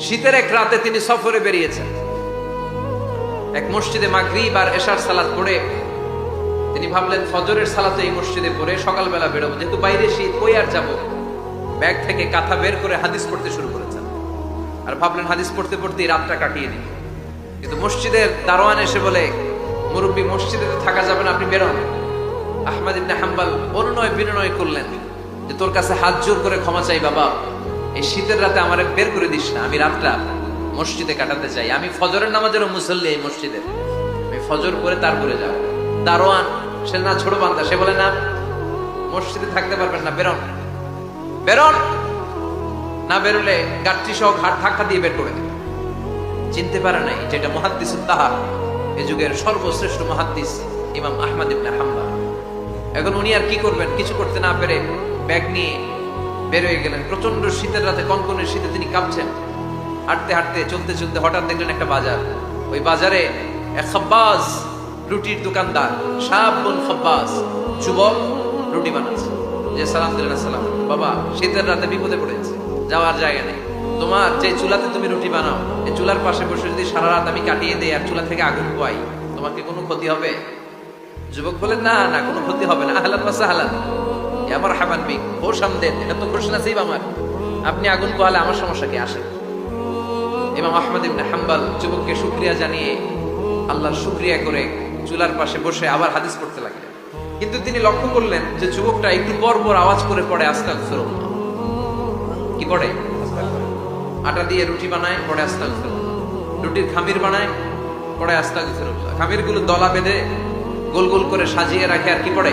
শীতের এক রাতে তিনি সফরে বেরিয়েছেন। এক মসজিদে মাগরিব আর এশার সালাত পড়ে তিনি ভাবলেন, ফজরের সালাতে এই মসজিদে পড়ে সকালবেলা বেরোবো। যেহেতু বাইরে শীত, কই আর যাব? ব্যাগ থেকে কাঁথা বের করে হাদিস পড়তে শুরু করেছেন। আর ভাবলেন, হাদিস পড়তে পড়তে রাতটা কাটিয়ে দিই। কিন্তু মসজিদের দারোয়ান এসে বলে, মুরব্বী, মসজিদে থাকা যাবে না, আপনি বেরোন। আহমদ ইবনে হাম্বাল অনুনয় বিনয় করলেন যে, তোর কাছে হাত জোর করে ক্ষমা চাই বাবা। এই শীতের রাতে আমার বের করে দিস না। আমি রাতটা মসজিদে কাটাতে চাই। আমি ফজরের নামাজেরও মুসল্লি এই মসজিদের আমি ফজর করে তারপরে যাব। দারোয়ান, সে না ছোট বান্দা, সে বলে, না, মসজিদে থাকতে পারবেন না, বেরোন। বেরোন। না বেরোলে গাঠটি সহ ঘাট ধাক্কা দিয়ে বের করে দেবে। চিনতে পারে নাই যেটা মহাদ্দিস তাহার এ যুগের সর্বশ্রেষ্ঠ মহাদ্দিস ইমাম আহমদ ইবনে হাম্বা এখন উনি আর কি করবেন? কিছু করতে না পেরে ব্যাগ নিয়ে বের হয়ে গেলেন। প্রচণ্ড শীতের রাতে, কনকনের শীতে তিনি কাঁপছেন। হাঁটতে হাঁটতে, চলতে চলতে হঠাৎ দেখলেন একটা বাজার। ওই বাজারে খাব্বাস রুটির দোকানদার সাবন খাব্বাস যুবক রুটি বানাচ্ছে। যে সালাম দিলেন সালাম বাবা, শীতের রাতে বিপদে পড়েছে, যাওয়ার জায়গা নেই। তোমার যে চুলাতে তুমি রুটি বানাও এই চুলার পাশে বসে যদি সারা রাত আমি কাটিয়ে দেই আর চুলা থেকে আগুন পোয়াই তোমাকে কোনো ক্ষতি হবে? যুবক বলে না না, কোনো ক্ষতি হবে না। আহলান মাসা হালান আমার হাবান বিক ও সামদেন এটা তো খুশি নাসিব আমার। আপনি আগুন পোয়ালে আমার সমস্যা কি? আসে ইমাম আহমদ ইবনে হাম্বাল যুবককে শুক্রিয়া জানিয়ে আল্লাহর শুক্রিয়া করে চুলার পাশে বসে আবার হাদিস পড়তে লাগলেন। কিন্তু তিনি লক্ষ্য করলেন যে যুবকটা একটু পর পর আওয়াজ করে পড়ে, আস্তাগফিরুল্লাহ। কি পড়ে? আটা দিয়ে রুটি বানায়, পড়ে আস্তাগফিরুল্লাহ। রুটির খামির বানায়, পড়ে আস্তাগফিরুল্লাহ। খামিরগুলো দলা বেঁধে গোল গোল করে সাজিয়ে রাখে আর কি পড়ে?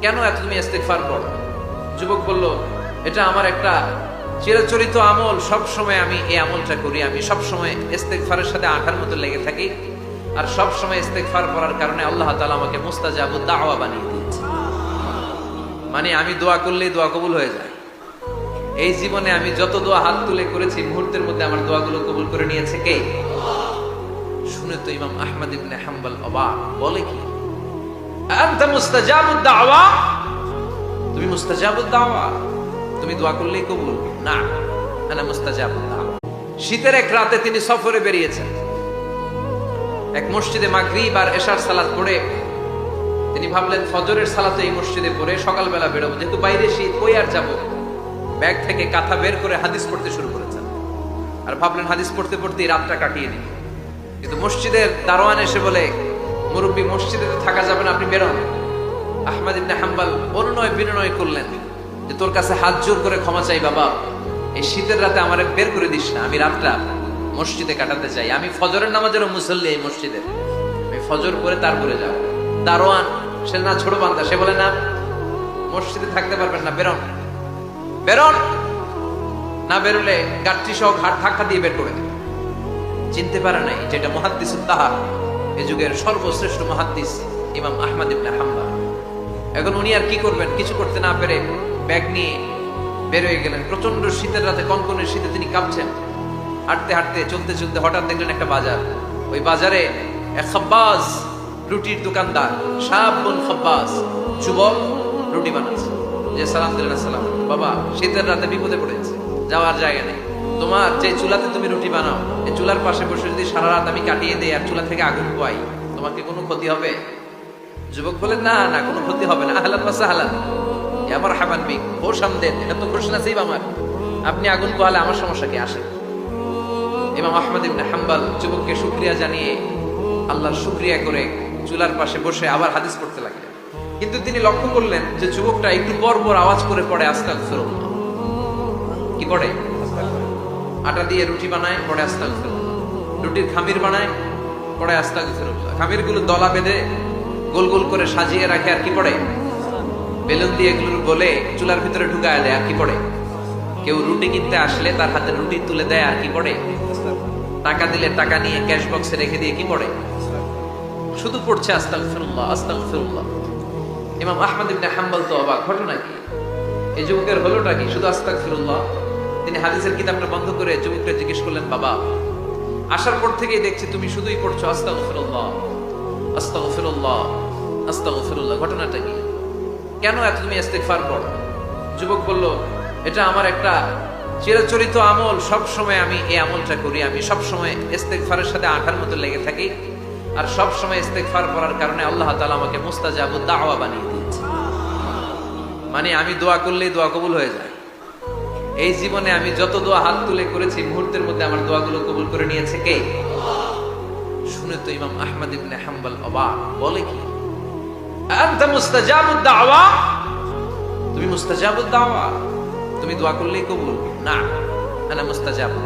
কেন এত তুমি ইস্তেগফার করো? যুবক বলল, এটা আমার একটা চিরচরিত আমল। সব সময় আমি এই আমলটা করি। আমি সব সময় ইস্তেগফারের সাথে আঠার মতো লেগে থাকি। আর সব সময় ইস্তেগফার করার কারণে আল্লাহ তালা আমাকে মুস্তাজাবু দাওয়া বানিয়ে দিয়েছে। মানে আমি দোয়া করলেই দোয়া কবুল হয়ে যায়। এই জীবনে আমি যত দোয়া হাত তুলে করেছি, মুহূর্তের মধ্যে আমার দোয়াগুলো কবুল করে নিয়েছে কে? শুনে তো ইমাম আহমদ ইবনে হাম্বল অবাক। বলে কি? আনতা মুস্তাজাবুদ দাওয়া তুমি মুস্তাজাবুদ দাওয়া তুমি দোয়া করলেই কবুল। না, আনা মুস্তাজাবুদ দাওয়া শীতের এক রাতে তিনি সফরে বেরিয়েছেন। এক মসজিদে মাগরিব আর এশার সালাত পড়ে তিনি ভাবলেন, ফজরের সালাতে এই মসজিদে পড়ে সকালবেলা বেরোবো। যেহেতু বাইরে শীত, কই আর যাব? ব্যাগ থেকে কাঁথা বের করে হাদিস পড়তে শুরু করেছেন। আর ভাবলেন, হাদিস পড়তে পড়তে রাতটা কাটিয়ে দিই। কিন্তু মসজিদের দারোয়ান এসে বলে মুরব্বী মসজিদে থাকা যাবে না, আপনি বেরোন আহমদ ইবনে হাম্বাল অনুনয় বিনয় করলেন যে, তোর কাছে হাত জোর করে ক্ষমা চাই বাবা। এই শীতের রাতে আমার বের করে দিস না, আমি রাতটা মসজিদে কাটাতে চাই। আমি ফজরের নামাজেরও মুসল্লি এই মসজিদের আমি ফজর করে তারপরে যাব। দারোয়ান, সে না ছোট বান্দা, সে বলে, না, মসজিদে থাকতে পারবেন না বেরোন বেরোন না বেরোলে গাঠটি সহ ঘাট ধাক্কা দিয়ে বের করে দেবে চিনতে পারে নাই যেটা মহাদ্দিস তাহার। এ যুগের সর্বশ্রেষ্ঠ মহাদ্দিস ইমাম আহমদ ইবনে হাম্বা এখন উনি আর কি করবেন? কিছু করতে না পেরে ব্যাগ নিয়ে বের হয়ে গেলেন। প্রচণ্ড শীতের রাতে, কনকনের শীতে তিনি কাঁপছেন। হাঁটতে হাঁটতে, চলতে চলতে হঠাৎ দেখলেন একটা বাজার। ওই বাজারে খাব্বাস রুটির দোকানদার সাবন খাব্বাস যুবক রুটি বানাচ্ছে। যে সালাম দিলেন সালাম বাবা, শীতের রাতে বিপদে পড়েছে, যাওয়ার জায়গা নেই। তোমার যে চুলাতে তুমি রুটি বানাও, এই চুলার পাশে বসে যদি সারা রাত আমি কাটিয়ে দেই আর চুলা থেকে আগুন পোয়াই, তোমাকে কোনো ক্ষতি হবে? যুবক বলেন, না না, কোনো ক্ষতি হবে না। আহলান মাসা হালান আমার হাবান বিক ও সামদেন এটা তো খুশি নাসিব আমার। আপনি আগুন পোয়ালে আমার সমস্যা কি? আসে ইমাম আহমদ ইবনে হাম্বাল যুবককে শুক্রিয়া জানিয়ে আল্লাহর শুক্রিয়া করে চুলার পাশে বসে আবার হাদিস পড়তে লাগলেন। কিন্তু তিনি লক্ষ্য করলেন যে যুবকটা একটু পর পর আওয়াজ করে পড়ে, আস্তাগফিরুল্লাহ। কি পড়ে? আটা দিয়ে রুটি বানায় পড়ে আস্তাগফিরুল্লাহ রুটির খামির বানায় পড়ে আস্তাগফিরুল্লাহ খামিরগুলো দলা বেঁধে গোল গোল করে সাজিয়ে রাখে, আর কি পড়ে? বেলুন দিয়ে এগুলোর গলে চুলার ভিতরে ঢুকায় দেয়, আর কি পড়ে? কেউ রুটি কিনতে আসলে তার হাতে রুটি তুলে দেয়, আর কি করে টাকা দিলে টাকা নিয়ে ক্যাশ বক্সে রেখে দিয়ে কি পড়ে? শুধু পড়ছে আস্তাগফিরুল্লাহ আস্তাগফিরুল্লাহ। ইমাম আহমদ ইবনে হাম্বল তো অবাক। ঘটনা কি? এই যুবকের হলোটা কি? শুধু আস্তাগফিরুল্লাহ? তিনি হাদিসের কিতাবটা বন্ধ করে যুবকটা জিজ্ঞেস করলেন, বাবা, আসার পর থেকেই দেখছি তুমি শুধুই পড়ছো, আস্তাগফিরুল্লাহ আস্তাগফিরুল্লাহ আস্তাগফিরুল্লাহ। ঘটনাটা কি? কেন এত তুমি ইস্তেগফার করো? যুবক বলল, এটা আমার একটা চিরাচরিত আমল সব সময় আমি এই আমলটা করি, আমি সব সময় ইস্তেগফারের সাথে আঠার মতো লেগে থাকি আর সব সময় ইস্তেগফার করার কারণে আল্লাহ তাআলা আমাকে মুস্তাজাবু দাওয়া বানিয়ে দিয়েছে। মানে আমি দোয়া করলেই দোয়া কবুল হয়ে যায়। এই জীবনে আমি যত দোয়া হাত তুলে করেছি, মুহূর্তের মধ্যে আমার দোয়াগুলো কবুল করে নিয়েছে কে? শুনে তো ইমাম আহমদ ইবনে হাম্বাল অবাক। বলে কি? তুমি মুস্তাজাবুদ দাওয়া? তুমি দোয়া করলেই কবুল? না, আনা মুস্তাজাবুদ